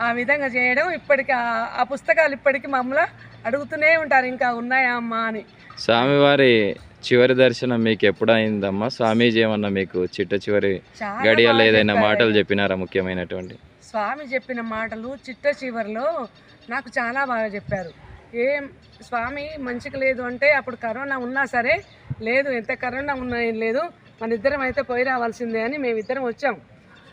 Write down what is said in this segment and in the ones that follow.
ఆ విధంగా చేయడం. ఇప్పటికి ఆ- పుస్తకాలు ఇప్పటికి మమ్మల్ని అడుగుతూనే ఉంటారు ఇంకా ఉన్నాయా అమ్మా అని. స్వామివారి చివరి దర్శనం మీకు ఎప్పుడు అయిందమ్మా స్వామీజీ ఏమన్నా మీకు చిట్ట చివరి చాలా గడియల్లో బాగా ఏదైనా చెప్పారు. మాటలు చెప్పినారా ముఖ్యమైనటువంటి? స్వామి చెప్పిన మాటలు చిట్ట చివరిలో నాకు చాలా బాగా చెప్పారు. ఏం స్వామి మంచిగా లేదు అంటే అప్పుడు కరోనా ఉన్నా సరే లేదు ఎంత కరోనా ఉన్నా ఏం లేదు మన ఇద్దరం అయితే పోయి రావాల్సిందే అని మేమిద్దరం వచ్చాం.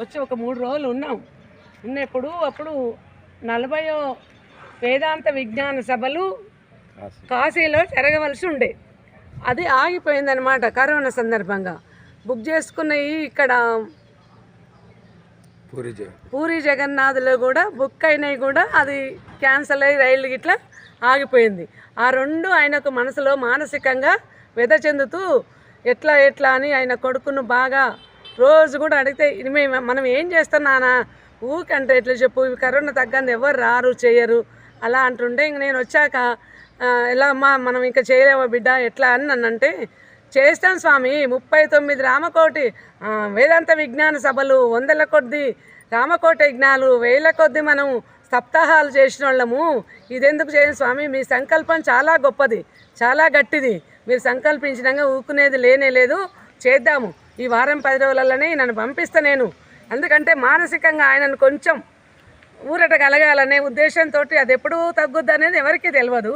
వచ్చి ఒక మూడు రోజులు ఉన్నాం. ఉన్నప్పుడు అప్పుడు నలభయో వేదాంత విజ్ఞాన సభలు కాశీలో జరగవలసి ఉండే. అది ఆగిపోయిందనమాట కరోనా సందర్భంగా. బుక్ చేసుకున్నవి ఇక్కడ పూరి జగన్నాథ్లో కూడా బుక్ అయినవి కూడా అది క్యాన్సల్ అయ్యి రైలు గిట్లా ఆగిపోయింది. ఆ రెండు ఆయనకు మనసులో మానసికంగా వ్యధ చెందుతూ ఎట్లా ఎట్లా అని ఆయన కొడుకును బాగా రోజు కూడా అడిగితే మేము మనం ఏం చేస్తాం నాన్న ఊకంటే ఎట్లా చెప్పు ఇవి కరోనా తగ్గంది ఎవరు రారు చేయరు. అలా అంటుంటే ఇంక నేను వచ్చాక ఎలా అమ్మా మనం ఇంకా చేయలేమో బిడ్డ ఎట్లా అని నన్ను అంటే చేస్తాం స్వామి ముప్పై తొమ్మిది రామకోటి వేదాంత విజ్ఞాన సభలు వందల కొద్ది రామకోటి యజ్ఞాలు వేల కొద్ది మనం సప్తాహాలు చేసిన వాళ్ళము. ఇదెందుకు చేయం స్వామి? మీ సంకల్పం చాలా గొప్పది చాలా గట్టిది. మీరు సంకల్పించినాక ఊకునేది లేనే లేదు చేద్దాము. ఈ వారం పది రోజులలోనే నన్ను పంపిస్తా నేను. ఎందుకంటే మానసికంగా ఆయనను కొంచెం ఊరట కలగాలనే ఉద్దేశంతో అది ఎప్పుడూ తగ్గుద్ది అనేది ఎవరికీ తెలియదు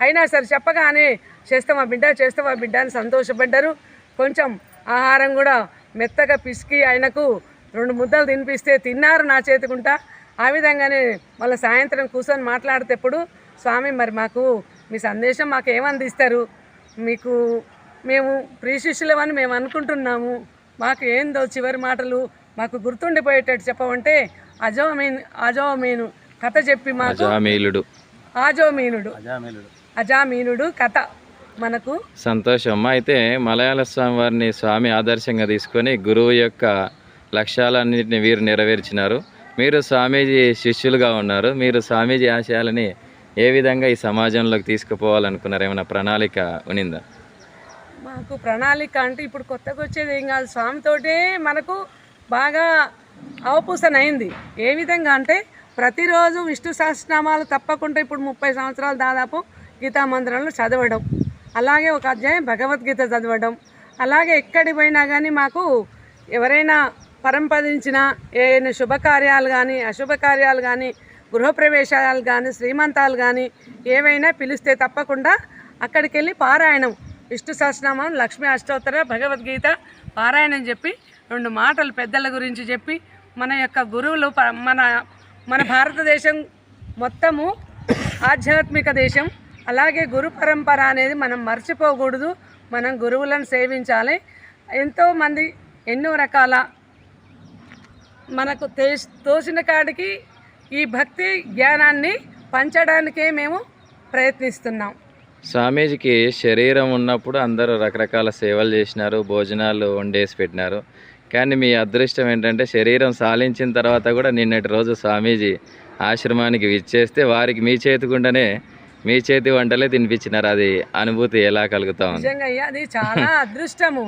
అయినా సరే చెప్పగానే చేస్తామా బిడ్డ చేస్తామా బిడ్డ అని సంతోషపడ్డారు. కొంచెం ఆహారం కూడా మెత్తగా పిసికి ఆయనకు రెండు ముద్దలు తినిపిస్తే తిన్నారు నా చేతికుంటా. ఆ విధంగానే వాళ్ళ సాయంత్రం కూర్చొని మాట్లాడితేప్పుడు స్వామి మరి మాకు మీ సందేశం మాకు ఏమందిస్తారు మీకు మేము ప్రీశిష్యులమని మేము అనుకుంటున్నాము. మాకు ఏందో చివరి మాటలు మాకు గుర్తుండిపోయేటట్టు చెప్పమంటే అజోమీన్ అజోమీను కథ చెప్పి మాకు అజామీలుడు. ఆజోమీనుడు అజామీనుడు కథ మనకు. సంతోషం. అమ్మా అయితే మలయాళ స్వామి వారిని స్వామి ఆదర్శంగా తీసుకొని గురువు యొక్క లక్ష్యాలన్నింటినీ వీరు నెరవేర్చినారు. మీరు స్వామీజీ శిష్యులుగా ఉన్నారు. మీరు స్వామీజీ ఆశయాలని ఏ విధంగా ఈ సమాజంలోకి తీసుకుపోవాలనుకున్నారు? ఏమైనా ప్రణాళిక ఉనిందా? మాకు ప్రణాళిక అంటే ఇప్పుడు కొత్తగా వచ్చేది ఏం కాదు. స్వామితోటే మనకు బాగా అవపూసన అయింది. ఏ విధంగా అంటే ప్రతిరోజు విష్ణు సహస్రనామాలు తప్పకుండా ఇప్పుడు ముప్పై సంవత్సరాలు దాదాపు గీతా మందిరంలో చదవడం. అలాగే ఒక అధ్యాయం భగవద్గీత చదవడం. అలాగే ఎక్కడికి పోయినా కానీ మాకు ఎవరైనా పరంపదించిన ఏదైనా శుభకార్యాలు కానీ అశుభకార్యాలు కానీ గృహప్రవేశాలు కానీ శ్రీమంతాలు కానీ ఏవైనా పిలిస్తే తప్పకుండా అక్కడికి వెళ్ళి పారాయణం. విష్ణు సహస్రనామం లక్ష్మీ అష్టోత్తర భగవద్గీత పారాయణం చెప్పి రెండు మాటలు పెద్దల గురించి చెప్పి మన యొక్క గురువులు ప- మన మన భారతదేశం మొత్తము ఆధ్యాత్మిక దేశం. అలాగే గురు పరంపర అనేది మనం మర్చిపోకూడదు. మనం గురువులను సేవించాలి. ఎంతోమంది ఎన్నో రకాల మనకు తే తోసిన కాడికి ఈ భక్తి జ్ఞానాన్ని పంచడానికే మేము ప్రయత్నిస్తున్నాం. స్వామీజీకి శరీరం ఉన్నప్పుడు అందరూ రకరకాల సేవలు చేసినారు. భోజనాలు వండేసి పెట్టినారు. కానీ మీ అదృష్టం ఏంటంటే శరీరం సాలించిన తర్వాత కూడా నిన్నటి రోజు స్వామీజీ ఆశ్రమానికి విచ్చేస్తే వారికి మీ చేతి గుండనే మీ చేతి వంటలే తినిపించినారు. అది అనుభూతి ఎలా కలుగుతా? ఉంది అది చాలా అదృష్టము.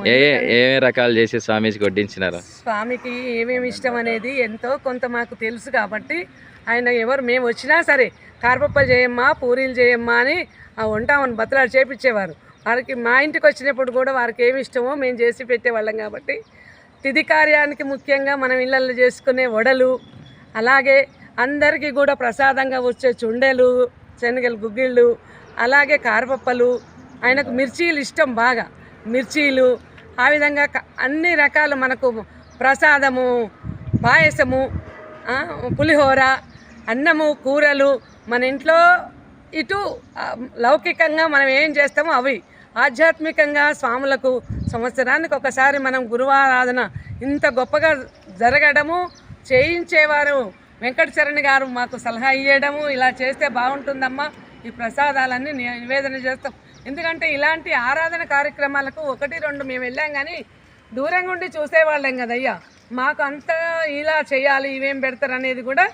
ఏ రకాలు చేసి స్వామీజీకి వడ్డించినారు స్వామికి ఏమేమి ఇష్టం అనేది ఎంతో కొంత మాకు తెలుసు కాబట్టి ఆయన ఎవరు మేము వచ్చినా సరే కార్పప్ప చేయమ్మా పూరీలు చేయమ్మా అని ఆ వంటామని బతలాడు చేపించేవారు. వారికి మా ఇంటికి వచ్చినప్పుడు కూడా వారికి ఏమి ఇష్టమో మేము చేసి పెట్టేవాళ్ళం కాబట్టి తిథి కార్యానికి ముఖ్యంగా మనం ఇళ్ళల్లో చేసుకునే వడలు అలాగే అందరికీ కూడా ప్రసాదంగా వచ్చే చుండెలు శనగలు గుగ్గిళ్ళు అలాగే కారపప్పలు ఆయనకు మిర్చీలు ఇష్టం బాగా. మిర్చీలు ఆ విధంగా అన్ని రకాలు మనకు ప్రసాదము పాయసము పులిహోర అన్నము కూరలు మన ఇంట్లో ఇటు లౌకికంగా మనం ఏం చేస్తామో అవి. ఆధ్యాత్మికంగా స్వాములకు సంవత్సరానికి ఒకసారి మనం గురువారాధన ఇంత గొప్పగా జరగడము చేయించేవారు వెంకటచరణ్ గారు మాకు సలహా ఇవ్వడము ఇలా చేస్తే బాగుంటుందమ్మా ఈ ప్రసాదాలన్నీ నివేదన చేస్తాం. ఎందుకంటే ఇలాంటి ఆరాధన కార్యక్రమాలకు ఒకటి రెండు మేము వెళ్ళాం కానీ దూరంగా ఉండి చూసేవాళ్ళం కదయ్యా. మాకు అంత ఇలా చేయాలి ఇవేం పెడతారు అనేది కూడా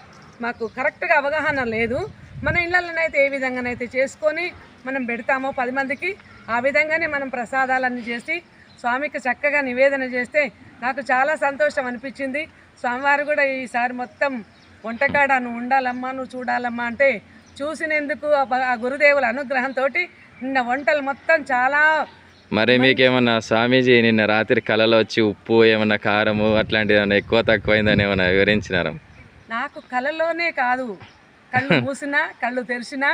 మాకు కరెక్ట్గా అవగాహన లేదు. మన ఇళ్ళలోనైతే ఏ విధంగానైతే చేసుకొని మనం పెడతామో పది మందికి ఆ విధంగానే మనం ప్రసాదాలన్నీ చేసి స్వామికి చక్కగా నివేదన చేస్తే నాకు చాలా సంతోషం అనిపించింది. స్వామివారు కూడా ఈసారి మొత్తం వంటకాడ నువ్వు ఉండాలమ్మా నువ్వు చూడాలమ్మా అంటే చూసినందుకు ఆ గురుదేవుల అనుగ్రహంతో నిన్న వంటలు మొత్తం చాలా మరి మీకేమన్నా స్వామీజీ నిన్న రాత్రి కళలో వచ్చి ఉప్పు ఏమన్నా కారము అట్లాంటిది ఏమన్నా ఎక్కువ తక్కువైందని ఏమన్నా వివరించినారా? నాకు కళలోనే కాదు. కళ్ళు మూసినా కళ్ళు తెరిచినా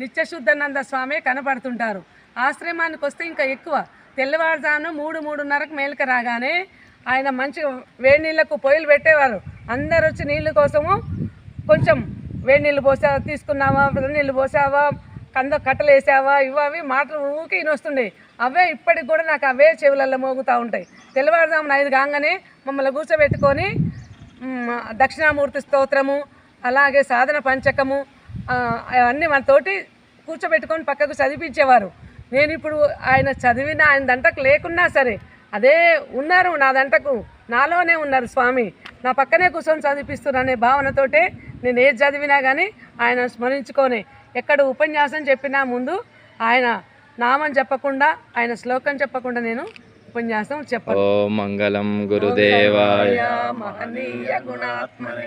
నిత్యశుద్ధానంద స్వామి కనపడుతుంటారు. ఆశ్రమానికి వస్తే ఇంకా ఎక్కువ. తెల్లవారుజాను మూడు మూడున్నరకు మేలుక రాగానే ఆయన మంచి వేడి నీళ్ళకు పొయ్యిలు పెట్టేవారు. అందరు వచ్చి నీళ్ళ కోసము కొంచెం వేడి నీళ్ళు పోసా తీసుకున్నావా నీళ్ళు పోసావా కంద కట్టలు వేసావా ఇవి మాటలు ఊకి ఇనొస్తుండే అవే ఇప్పటికి కూడా నాకు అవే చెవులలో మోగుతూ ఉంటాయి. తెల్లవారుజామున ఐదు కాగానే మమ్మల్ని కూర్చోబెట్టుకొని దక్షిణామూర్తి స్తోత్రము అలాగే సాధన పంచకము అవన్నీ మనతోటి కూర్చోబెట్టుకొని పక్కకు చదివించేవారు. నేను ఇప్పుడు ఆయన చదివిన ఆయన దంటకు లేకున్నా సరే అదే ఉన్నారు నా దంటకు నాలోనే ఉన్నారు స్వామి. నా పక్కనే కూర్చొని చదివిస్తున్నారు అనే భావనతోటే నేను ఏది చదివినా కానీ ఆయన స్మరించుకొని. ఎక్కడ ఉపన్యాసం చెప్పినా ముందు ఆయన నామం చెప్పకుండా ఆయన శ్లోకం చెప్పకుండా నేను ఉపన్యాసం చెప్పను. ఓ మంగళం గురుదేవాయ మహనీయ గుణాత్మనే.